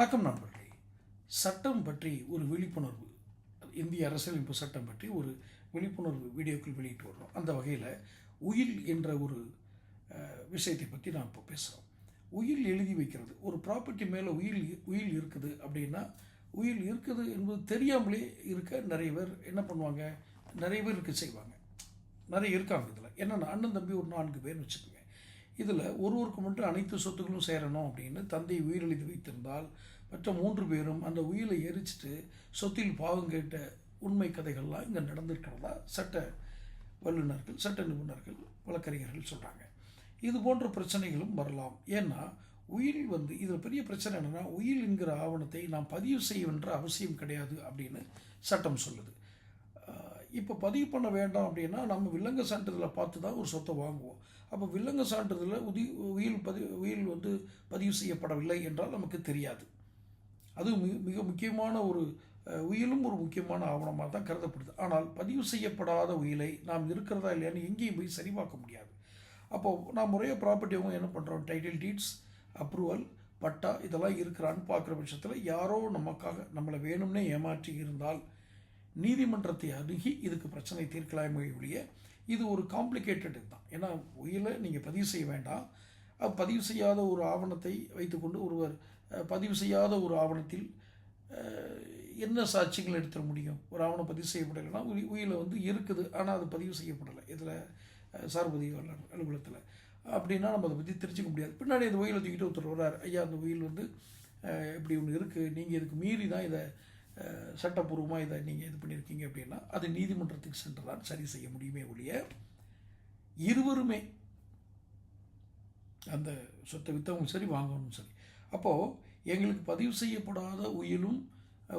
வணக்கம் நண்பர்களே. சட்டம் பற்றி ஒரு விழிப்புணர்வு இந்திய அரசியலமைப்பு சட்டம் பற்றி ஒரு விழிப்புணர்வு வீடியோக்கள் வெளியிட்டு வர்றோம். அந்த வகையில் உயில் என்ற ஒரு விஷயத்தை பற்றி நான் இப்போ பேசுகிறோம் உயில் எழுதி வைக்கிறது. ஒரு ப்ராப்பர்ட்டி மேலே உயில் உயில் இருக்குது அப்படின்னா உயில் இருக்குது என்பது தெரியாமலே இருக்க நிறைய பேர் என்ன பண்ணுவாங்க? நிறைய பேர் இருக்க செய்வாங்க. நிறைய இருக்காங்க இதில். என்னென்னா அண்ணன் தம்பி ஒரு நான்கு பேர் வச்சுக்கோங்க. இதில் ஒருவருக்கு மட்டும் அனைத்து சொத்துக்களும் சேரணும் அப்படின்னு தந்தை உயிரெழுதி வைத்திருந்தால் மற்ற மூன்று பேரும் அந்த உயிரை எரிச்சிட்டு சொத்தில் பாவம் கேட்ட உண்மை கதைகள்லாம் இங்கே நடந்திருக்கிறதா சட்ட வல்லுநர்கள் சட்ட நிபுணர்கள் வழக்கறிஞர்கள் சொல்கிறாங்க. இது போன்ற பிரச்சனைகளும் வரலாம். ஏன்னா உயில் வந்து இதில் பெரிய பிரச்சனை என்னென்னா உயில் என்கிற ஆவணத்தை நாம் பதிவு செய்ய வேண்ட அவசியம் கிடையாது அப்படின்னு சட்டம் சொல்லுது. இப்போ பதிவு பண்ண வேண்டாம் அப்படின்னா நம்ம வில்லங்க சான்றிதழை பார்த்து தான் ஒரு சொத்தை வாங்குவோம். அப்போ வில்லங்க சான்றிதழில் உதி உயில் பதிவு உயில் வந்து பதிவு செய்யப்படவில்லை என்றால் நமக்கு தெரியாது. அது மிக மிக முக்கியமான ஒரு உயிலும் ஒரு முக்கியமான ஆவணமாக தான் கருதப்படுது. ஆனால் பதிவு செய்யப்படாத உயிலை நாம் இருக்கிறதா இல்லையான்னு எங்கேயும் போய் சரிபார்க்க முடியாது. அப்போது நான் முறையாக ப்ராப்பர்ட்டி அவங்க என்ன பண்ணுறோம் டைட்டில் டீட்ஸ் அப்ரூவல் பட்டா இதெல்லாம் இருக்கிறான்னு பார்க்குற பட்சத்தில் யாரோ நமக்காக நம்மளை வேணும்னே ஏமாற்றி இருந்தால் நீதிமன்றத்தை அணுகி இதுக்கு பிரச்சனை தீர்க்கலாமே ஒழிய இது ஒரு காம்ப்ளிகேட்டட் தான் ஏன்னா உயிரில் நீங்கள் பதிவு செய்ய வேண்டாம். பதிவு செய்யாத ஒரு ஆவணத்தை வைத்துக்கொண்டு ஒருவர் பதிவு செய்யாத ஒரு ஆவணத்தில் என்ன சாட்சிகள் எடுத்துட முடியும்? ஒரு ஆவணம் பதிவு செய்யப்படலைன்னா உயி உயிரில் வந்து இருக்குது ஆனால் அது பதிவு செய்யப்படலை. இதில் சார்பதிவாளர் அலுவலகத்தில். அப்படின்னா நம்ம அதை பற்றி தெரிஞ்சுக்க முடியாது. பின்னாடி அந்த உயிரில் தூக்கிட்டு ஒருத்தர் வர்றார். ஐயா அந்த உயில் வந்து இப்படி ஒன்று இருக்குது நீங்கள் இதுக்கு மீறி தான் இதை சட்டப்பூர்வமாக இதை நீங்கள் இது பண்ணியிருக்கீங்க அப்படின்னா அது நீதிமன்றத்துக்கு சென்றுதான் சரி செய்ய முடியுமே ஒழிய இருவருமே அந்த சொத்தை விற்றவங்க சரி வாங்கணும் சரி. அப்போது எங்களுக்கு பதிவு செய்யப்படாத உயிலும்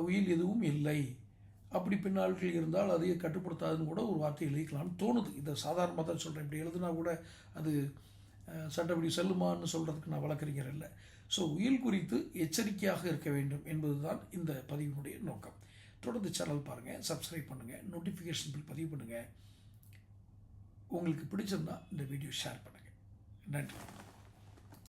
உயில் எதுவும் இல்லை. அப்படி பின்னாட்கள் இருந்தால் அதை கட்டுப்படுத்தாதுன்னு கூட ஒரு வார்த்தை எழுதிக்கலாம்னு தோணுது. இதை சாதாரணமாக தான் சொல்கிறேன் இப்படி எழுதுனா கூட அது சட்டப்படி செல்லுமான்னு சொல்கிறதுக்கு நான் வழக்கறிஞர் இல்லை ஸோ உயில் குறித்து எச்சரிக்கையாக இருக்க வேண்டும் என்பதுதான் இந்த பதிவினுடைய நோக்கம். தொடர்ந்து சேனல் பாருங்கள் சப்ஸ்கிரைப் பண்ணுங்கள் நோட்டிஃபிகேஷன் பில் பதிவு பண்ணுங்கள் உங்களுக்கு பிடிச்சிருந்தால் இந்த வீடியோ ஷேர் பண்ணுங்கள் நன்றி.